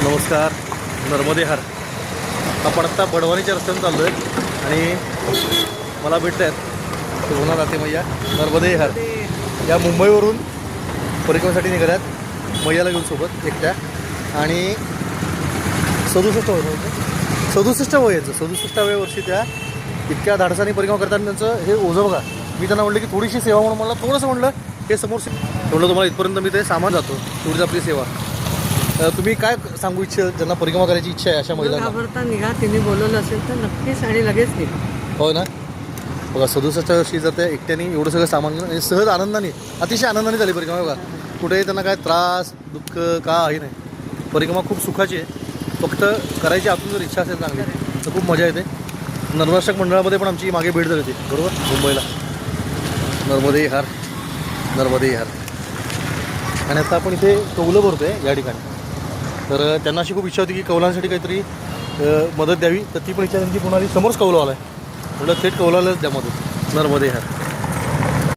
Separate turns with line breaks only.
नमस्कार नर्मदेहार आपण आत्ता बडवानीच्या रस्त्याने चाललो आहे आणि मला भेटत आहेत होणार राहते मैया नर्मदेहार या मुंबईवरून परिक्रमासाठी निघाल्यात मैयाला घेऊन सोबत एकट्या. आणि सदुसष्ट वय होतं. सदुसष्ट वय यायचं सदुसष्टाव्या वर्षी त्या इतक्या धाडसाने परिक्रमा करताना त्यांचं हे ओझं बघा. मी त्यांना म्हटलं की थोडीशी सेवा म्हणून मला थोडंसं म्हटलं हे समोर म्हणलं तुम्हाला इथपर्यंत मी ते सामान जातो. थोडीच आपली सेवा. तुम्ही काय सांगू इच्छा ज्यांना परिक्रमा करायची इच्छा आहे अशा
न
महिलांना?
घाबरता निघा तिने बोलवलं असेल तर नक्कीच आणि लगेच निघा.
हो ना? बघा सदुसष्ट वर्षी जर त्या एकट्याने एवढं सगळं सामान घेऊन आणि सहज आनंदाने अतिशय आनंदाने झाली परिक्रमा बघा. कुठेही त्यांना काय त्रास दुःख काही नाही. परिक्रमा खूप सुखाची आहे. फक्त करायची आतून जर इच्छा असेल चांगली तर खूप मजा येते. नर्मरक्षक मंडळामध्ये पण आमची मागे भेट झाली होती बरोबर? मुंबईला. नर्मदे हार नर्मदे हार. आणि आता आपण इथे कौलं भरतो आहे या ठिकाणी. तर त्यांना अशी खूप इच्छा होती की कौलांसाठी काहीतरी मदत द्यावी. तर ती पण इच्छा त्यांची पुन्हा समोरच कौलं आला आहे. म्हटलं थेट कौलालाच द्या मदत. नर्मदे ह्या